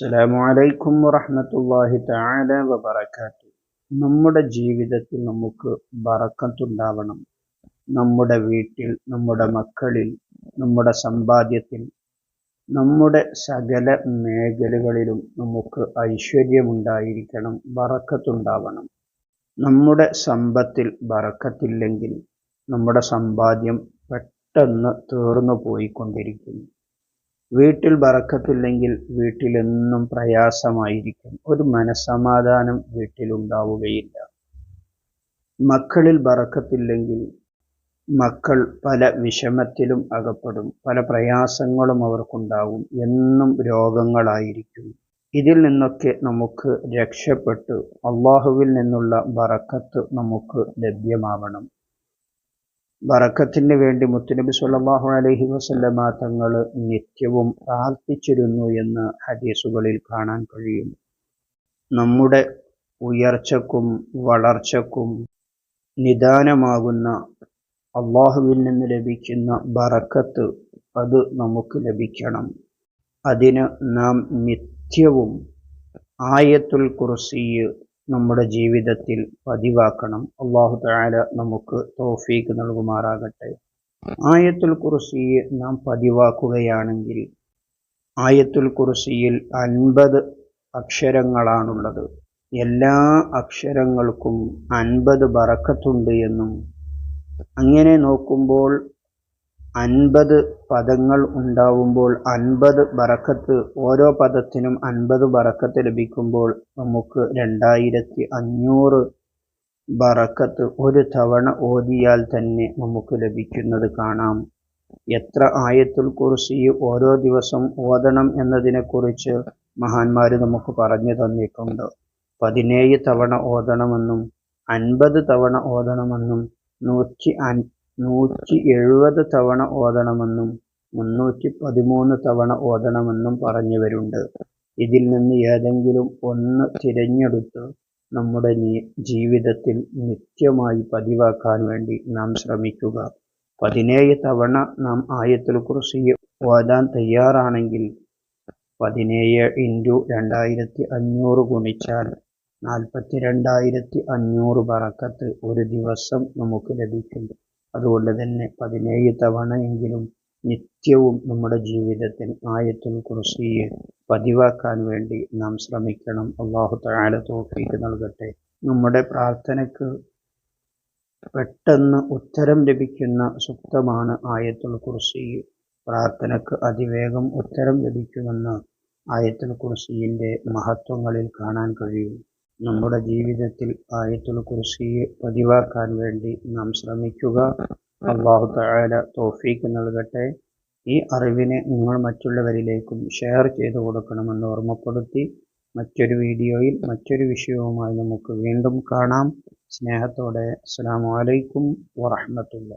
അസ്സലാമു അലൈക്കും വറഹ്മത്തുള്ളാഹി തആല വബറകാത്തു നമ്മുടെ ജീവിതത്തിൽ നമുക്ക് ബറക്കത്തുണ്ടാവണം. നമ്മുടെ വീട്ടിൽ നമ്മുടെ മക്കളിൽ നമ്മുടെ സമ്പാദ്യത്തിൽ നമ്മുടെ സകല മേഖലകളിലും നമുക്ക് ഐശ്വര്യമുണ്ടായിരിക്കണം ബറക്കത്തുണ്ടാവണം. നമ്മുടെ സമ്പത്തിൽ ബറക്കത്തില്ലെങ്കിൽ നമ്മുടെ സമ്പാദ്യം പെട്ടെന്ന് തീർന്നു പോയിക്കൊണ്ടിരിക്കുന്നു. വീട്ടിൽ ബറക്കത്തില്ലെങ്കിൽ വീട്ടിലെന്നും പ്രയാസമായിരിക്കും. ഒരു മനസമാധാനം വീട്ടിലുണ്ടാവുകയില്ല. മക്കളിൽ ബറക്കത്തില്ലെങ്കിൽ മക്കൾ പല വിഷമത്തിലും അകപ്പെടും. പല പ്രയാസങ്ങളും അവർക്കുണ്ടാകും. എന്നും രോഗങ്ങളായിരിക്കും. ഇതിൽ നിന്നൊക്കെ നമുക്ക് രക്ഷപ്പെട്ട്. അള്ളാഹുവിൽ നിന്നുള്ള ബറക്കത്ത് നമുക്ക് ലഭ്യമാവണം. ബറക്കത്തിന് വേണ്ടി മുത്തുനബി സല്ലല്ലാഹു അലൈഹി വസല്ലമ തങ്ങൾ നിത്യവും പ്രാർത്ഥിച്ചിരുന്നു എന്ന് ഹദീസുകളിൽ കാണാൻ കഴിയും. നമ്മുടെ ഉയർച്ചക്കും വളർച്ചക്കും നിദാനമാകുന്ന അള്ളാഹുവിൽ നിന്ന് ലഭിക്കുന്ന ബറക്കത്ത് അത് നമുക്ക് ലഭിക്കണം. അതിന് നാം നിത്യവും ആയത്തുൽ കുർസിയ് നമ്മുടെ ജീവിതത്തിൽ പതിവാക്കണം. അള്ളാഹു താല നമുക്ക് തോഫീക്ക് നൽകുമാറാകട്ടെ. ആയത്തുൽ കുറിസിയെ നാം പതിവാക്കുകയാണെങ്കിൽ ആയത്തുൽ കുറിസിയിൽ അൻപത് അക്ഷരങ്ങളാണുള്ളത്. എല്ലാ അക്ഷരങ്ങൾക്കും അൻപത് ബറക്കത്തുണ്ട് എന്നും. അങ്ങനെ നോക്കുമ്പോൾ അൻപത് പദങ്ങൾ ഉണ്ടാവുമ്പോൾ അൻപത് ബറക്കത്ത് ഓരോ പദത്തിനും അൻപത് ബറക്കത്ത് ലഭിക്കുമ്പോൾ നമുക്ക് രണ്ടായിരത്തി അഞ്ഞൂറ് ബറക്കത്ത് ഒരു തവണ ഓതിയാൽ തന്നെ നമുക്ക് ലഭിക്കുന്നത് കാണാം. എത്ര ആയത്തുൽ കുറിസി ഓരോ ദിവസം ഓതണം എന്നതിനെക്കുറിച്ച് മഹാന്മാർ നമുക്ക് പറഞ്ഞു തന്നിട്ടുണ്ട്. പതിനേഴ് തവണ ഓതണമെന്നും അൻപത് തവണ ഓതണമെന്നും നൂറ്റി നൂറ്റി എഴുപത് തവണ ഓതണമെന്നും മുന്നൂറ്റി പതിമൂന്ന് തവണ ഓതണമെന്നും പറഞ്ഞവരുണ്ട്. ഇതിൽ നിന്ന് ഏതെങ്കിലും ഒന്ന് തിരഞ്ഞെടുത്ത് നമ്മുടെ ജീവിതത്തിൽ നിത്യമായി പതിവാക്കാൻ വേണ്ടി നാം ശ്രമിക്കുക. പതിനേഴ് തവണ നാം ആയത്തിൽ കുറിച്ച് ഓതാൻ തയ്യാറാണെങ്കിൽ പതിനേഴ് ഇന്റു രണ്ടായിരത്തി അഞ്ഞൂറ് ഗുണിച്ചാൽ നാൽപ്പത്തി രണ്ടായിരത്തി അഞ്ഞൂറ് പറക്കത്ത് ഒരു ദിവസം നമുക്ക് ലഭിക്കും. അതുകൊണ്ട് തന്നെ പതിനേഴ് തവണയെങ്കിലും നിത്യവും നമ്മുടെ ജീവിതത്തിൽ ആയത്തുൽ കുറിസിയെ പതിവാക്കാൻ വേണ്ടി നാം ശ്രമിക്കണം. അള്ളാഹു താല തോഫീക്ക് നൽകട്ടെ. നമ്മുടെ പ്രാർത്ഥനയ്ക്ക് പെട്ടെന്ന് ഉത്തരം ലഭിക്കുന്ന സുക്തമാണ് ആയത്തുൽ കുറിസി പ്രാർത്ഥനയ്ക്ക് അതിവേഗം ഉത്തരം ലഭിക്കുമെന്ന് ആയത്തുൽ കുറിസിന്റെ മഹത്വങ്ങളിൽ കാണാൻ കഴിയും. നമ്മുടെ ജീവിതത്തിൽ ആയത്തുൽ കുർസിയെ പതിവാക്കാൻ വേണ്ടി നാം ശ്രമിക്കുക. അള്ളാഹു താല തോഫീക്ക് നൽകട്ടെ. ഈ അറിവിനെ നിങ്ങൾ മറ്റുള്ളവരിലേക്കും ഷെയർ ചെയ്തു കൊടുക്കണമെന്ന് ഓർമ്മപ്പെടുത്തി മറ്റൊരു വീഡിയോയിൽ മറ്റൊരു വിഷയവുമായി നമുക്ക് വീണ്ടും കാണാം. സ്നേഹത്തോടെ അസ്സാം വലൈക്കും വറഹമത്തുള്ള